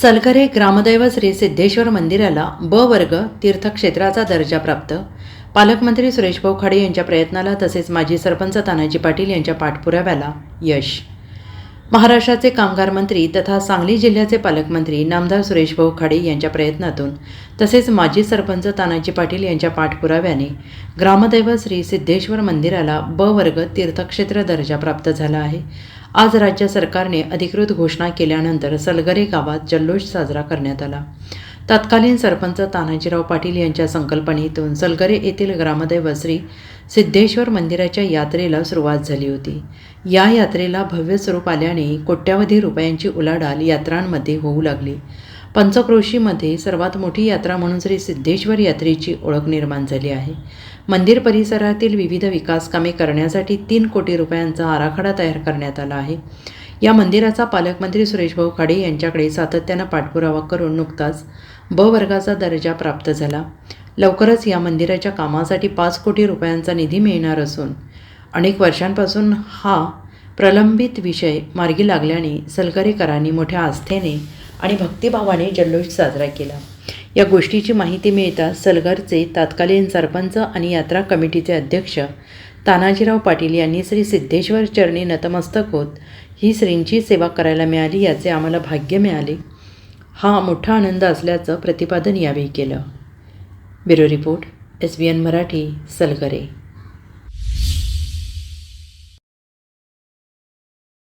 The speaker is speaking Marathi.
सलगरे ग्रामदैव श्री सिद्धेश्वर मंदिराला ब वर्ग तीर्थक्षेत्राचा दर्जा प्राप्त. पालकमंत्री सुरेश भाऊ खाडे यांच्या प्रयत्नाला तसेच माजी सरपंच तानाजी पाटील यांच्या पाठपुराव्याला यश. महाराष्ट्राचे कामगार मंत्री तथा सांगली जिल्ह्याचे पालकमंत्री नामदार सुरेश भाऊ खाडे यांच्या प्रयत्नातून तसेच माजी सरपंच तानाजी पाटील यांच्या पाठपुराव्याने ग्रामदैव श्री सिद्धेश्वर मंदिराला ब वर्ग तीर्थक्षेत्र दर्जा प्राप्त झाला आहे. आज राज्य सरकारने अधिकृत घोषणा केल्यानंतर सलगरे गावात जल्लोष साजरा करण्यात आला. तत्कालीन सरपंच तानाजीराव पाटील यांच्या संकल्पनेतून सलगरे येथील ग्रामदैव श्री सिद्धेश्वर मंदिराच्या यात्रेला सुरुवात झाली होती. या यात्रेला भव्य स्वरूप आल्याने कोट्यावधी रुपयांची उलाढाल यात्रांमध्ये होऊ लागली. पंचक्रोशीमध्ये सर्वात मोठी यात्रा म्हणून श्री सिद्धेश्वर यात्रेची ओळख निर्माण झाली आहे. मंदिर परिसरातील विविध विकास कामे करण्यासाठी तीन कोटी रुपयांचा आराखडा तयार करण्यात आला आहे. या मंदिराचा पालकमंत्री सुरेशभाऊ खाडे यांच्याकडे सातत्यानं पाठपुरावा करून नुकताच ब वर्गाचा दर्जा प्राप्त झाला. लवकरच या मंदिराच्या कामासाठी पाच कोटी रुपयांचा निधी मिळणार असून अनेक वर्षांपासून हा प्रलंबित विषय मार्गी लागल्याने सलकरेकरांनी मोठ्या आस्थेने आणि भक्तिभावाने जल्लोष साजरा केला. या गोष्टीची माहिती मिळताच सलगरचे तत्कालीन सरपंच आणि यात्रा कमिटीचे अध्यक्ष तानाजीराव पाटील यांनी श्री सिद्धेश्वर चरणी नतमस्तक होत ही श्रींची सेवा करायला मिळाली याचे आम्हाला भाग्य मिळाले. हा मोठा आनंद असल्याचं प्रतिपादन यावेळी केलं. Bureau report S B N Marathi Salgare.